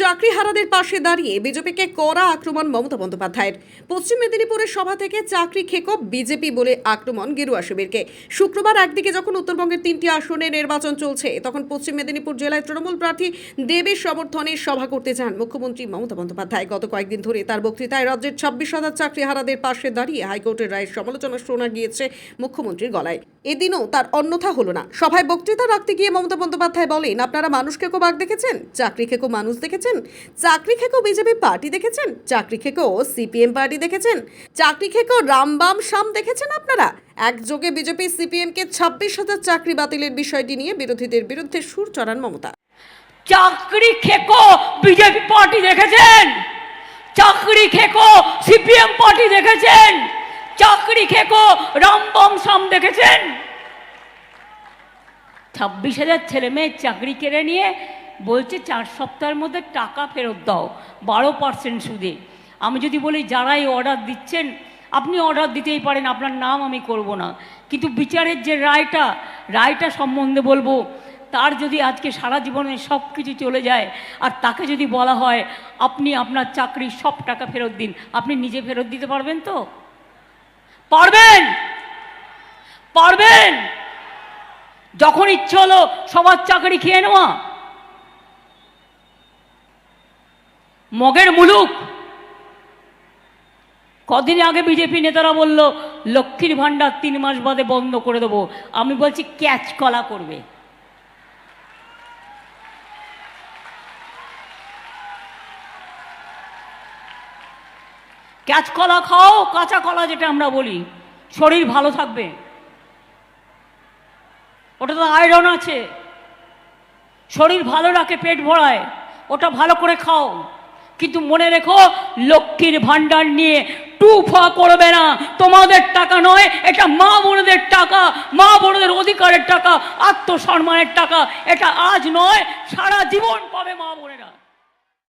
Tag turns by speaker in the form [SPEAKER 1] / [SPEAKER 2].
[SPEAKER 1] চাকরি হারাদের পাশে দাঁড়িয়ে বিজেপিকে কড়া আক্রমণ মমতা বন্দ্যোপাধ্যায়ের। পশ্চিম মেদিনীপুরের সভা থেকে চাকরি খেকো বিজেপি বলে আক্রমণ গেরুয়া শিবিরকে। শুক্রবার একদিকে যখন উত্তরবঙ্গের তিনটি আসনে নির্বাচন চলছে, তখন পশ্চিম মেদিনীপুর জেলায় তৃণমূল প্রার্থী দেবের সমর্থনে সভা করতে যান মুখ্যমন্ত্রী মমতা বন্দ্যোপাধ্যায়। গত কয়েকদিন ধরে তার বক্তৃতায় রাজ্যের ছাব্বিশ হাজার চাকরি হারাদের পাশে দাঁড়িয়ে হাইকোর্টের রায়ের সমালোচনা শোনা গিয়েছে মুখ্যমন্ত্রীর গলায়। এদিনও তার অন্যথা হলো না। সভায় বক্তৃতা রাখতে গিয়ে মমতা বন্দ্যোপাধ্যায় বলেন, আপনারা মানুষ খেকো বাঘ দেখেছেন? চাকরি খেকো মানুষ দেখেছেন? চাকরি খেকো বিজেপি পার্টি দেখেছেন? চাকরি খেকো সিপিএম পার্টি দেখেছেন? চাকরি খেকো রামবাম শাম দেখেছেন আপনারা? একযোগে বিজেপি সিপিএমকে ছাব্বিশ হাজার চাকরি বাতিলের বিষয়টি নিয়ে বিরোধীদের বিরুদ্ধে সুর চড়ান মমতা।
[SPEAKER 2] চাকরি খেকো বিজেপি পার্টি দেখেছেন? চাকরি খেকো সিপিএম পার্টি দেখেছেন? চাকরি খেকো রামবাম সাম দেখেছেন? ছাব্বিশ হাজার ছেলে মেয়ের চাকরি কেড়ে নিয়ে বলছে চার সপ্তাহের মধ্যে টাকা ফেরত দাও, বারো পার্সেন্ট সুদে। আমি যদি বলি, যারাই অর্ডার দিচ্ছেন, আপনি অর্ডার দিতেই পারেন, আপনার নাম আমি করব না। কিন্তু বিচারের যে রায়টা রায়টা সম্বন্ধে বলব, তার যদি আজকে সারা জীবনে সব কিছু চলে যায়, আর তাকে যদি বলা হয়, আপনি আপনার চাকরির সব টাকা ফেরত দিন, আপনি নিজে ফেরত দিতে পারবেন তো? পারবেন! পারবেন! যখন ইচ্ছে হলো সবার চাকরি খেয়ে নেওয়া মগের মুলুক। কদিন আগে বিজেপি নেতারা বলল, লক্ষ্মীর ভাণ্ডার তিন মাস বাদে বন্ধ করে দেবো। আমি বলছি, ক্যাচ কলা করবে। ক্যাচ কলা খাও, কাঁচা কলা যেটা আমরা বলি। শরীর ভালো থাকবে। ওটা তো আয়রন আছে। শরীর ভালো রাখে, পেট ভরায়। ওটা ভালো করে খাও। কিন্তু মনে রেখো, লক্ষ্মীর ভাণ্ডার নিয়ে টুফা করবে না। তোমাদের টাকা নয়, এটা মা বোনদের টাকা, মা বোনদের অধিকারের টাকা, আত্মসম্মানের টাকা। এটা আজ নয়, সারা জীবন পাবে মা বোনেরা।